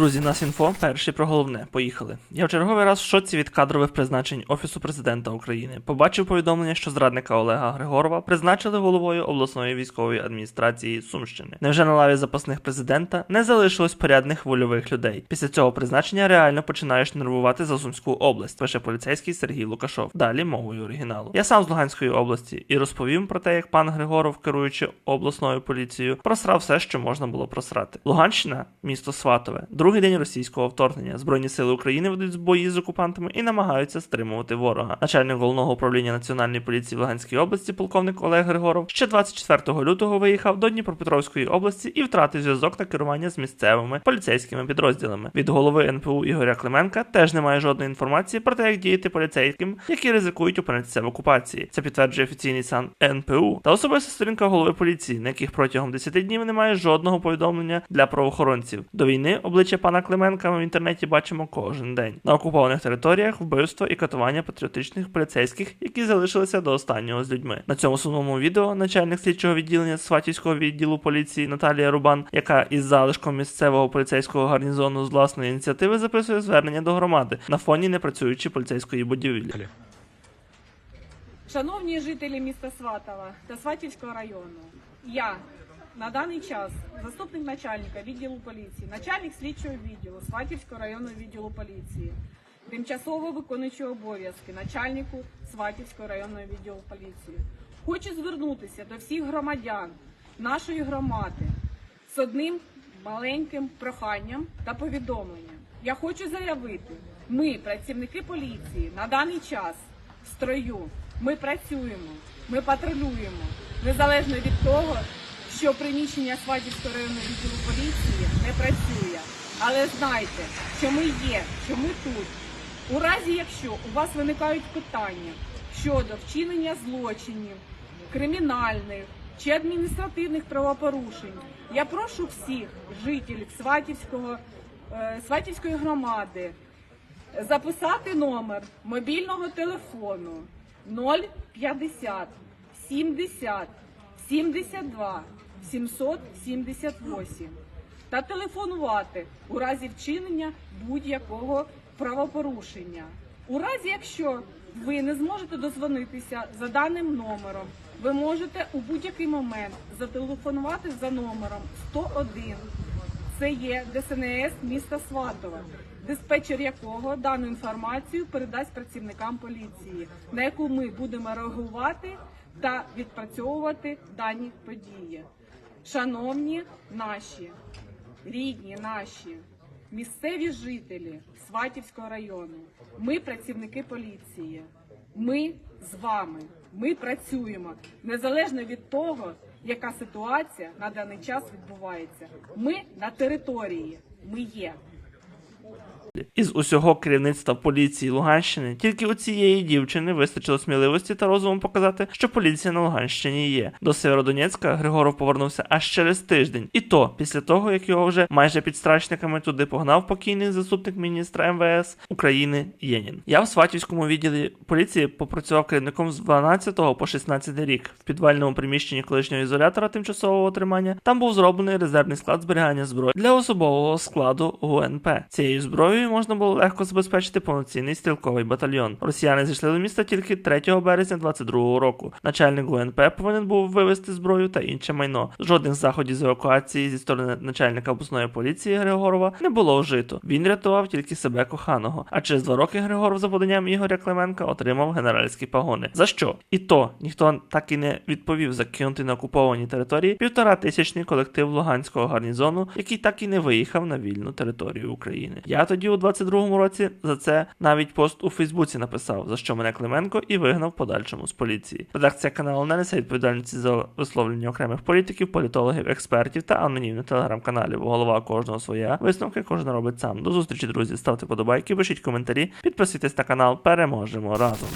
Друзі, нас інфо. Перший про головне. Поїхали. Я в черговий раз в шоці від кадрових призначень Офісу президента України. Побачив повідомлення, що зрадника Олега Григорова призначили головою обласної військової адміністрації Сумщини. Невже на лаві запасних президента не залишилось порядних вольових людей? Після цього призначення реально починаєш нервувати за Сумську область, пише поліцейський Сергій Лукашов. Далі мовою оригіналу. Я сам з Луганської області і розповім про те, як пан Григоров, керуючи обласною поліцією, просрав все, що можна було просрати. Луганщина, місто Сватове, другий день російського вторгнення. Збройні сили України ведуть бої з окупантами і намагаються стримувати ворога. Начальник головного управління національної поліції в Луганській області, полковник Олег Григоров, ще 24 лютого виїхав до Дніпропетровської області і втратив зв'язок та керування з місцевими поліцейськими підрозділами. Від голови НПУ Ігоря Клименка теж немає жодної інформації про те, як діяти поліцейським, які ризикують опинитися в окупації. Це підтверджує офіційний сан НПУ та особиста сторінка голови поліції, на яких протягом 10 днів немає жодного повідомлення для правоохоронців. До війни обличчя пана Клименка ми в інтернеті бачимо кожен день. На окупованих територіях вбивство і катування патріотичних поліцейських, які залишилися до останнього з людьми. На цьому сумному відео начальник слідчого відділення Сватівського відділу поліції Наталія Рубан, яка із залишком місцевого поліцейського гарнізону з власної ініціативи записує звернення до громади на фоні непрацюючої поліцейської будівлі. Шановні жителі міста Сватова та Сватівського району, я на даний час заступник начальника відділу поліції, начальник слідчого відділу Сватівського районного відділу поліції, тимчасово виконуючий обов'язки начальнику Сватівського районного відділу поліції. Хочу звернутися до всіх громадян нашої громади з одним маленьким проханням та повідомленням. Я хочу заявити, ми, працівники поліції, на даний час в строю. Ми працюємо, ми патрулюємо, незалежно від того, що приміщення Сватівського районного відділу поліції не працює. Але знайте, що ми є, що ми тут. У разі, якщо у вас виникають питання щодо вчинення злочинів, кримінальних чи адміністративних правопорушень, я прошу всіх жителів Сватівського, е, Сватівської громади записати номер мобільного телефону 050 70 72 778 та телефонувати у разі вчинення будь-якого правопорушення. У разі, якщо ви не зможете дозвонитися за даним номером, ви можете у будь-який момент зателефонувати за номером 101 це є ДСНС міста Сватова, диспетчер якого дану інформацію передасть працівникам поліції, на яку ми будемо реагувати та відпрацьовувати дані події. Шановні наші, рідні наші, місцеві жителі Сватівського району, ми працівники поліції. Ми з вами. Ми працюємо незалежно від того, яка ситуація на даний час відбувається. Ми на території. Ми є. Із усього керівництва поліції Луганщини тільки у цієї дівчини вистачило сміливості та розуму показати, що поліція на Луганщині є. До Сєвєродонецька Григоров повернувся аж через тиждень, і то після того, як його вже майже під страчниками туди погнав покійний заступник міністра МВС України Єнін. Я в Сватівському відділі поліції попрацював керівником з 12 по 16 рік в підвальному приміщенні колишнього ізолятора тимчасового тримання. Там був зроблений резервний склад зберігання зброї для особового складу ГУНП. Цією зброєю можна було легко забезпечити повноцінний стрілковий батальйон. Росіяни зайшли до міста тільки 3 березня 22 року. Начальник ГУНП повинен був вивезти зброю та інше майно. Жодних заходів з евакуації зі сторони начальника обласної поліції Григорова не було вжито. Він рятував тільки себе коханого. А через два роки Григоров за поданням Ігоря Клименка отримав генеральські погони. За що? І то ніхто так і не відповів закинути на окупованій території півтора тисячний колектив Луганського гарнізону, який так і не виїхав на вільну територію України. Я тоді у 22-му році за це навіть пост у Фейсбуці написав, за що мене Клименко і вигнав подальшому з поліції. Редакція каналу не несе відповідальності за висловлення окремих політиків, політологів, експертів та анонімних телеграм-каналів. Голова кожного своя. Висновки кожен робить сам. До зустрічі, друзі. Ставте подобайки, пишіть коментарі, підписуйтесь на канал. Переможемо разом.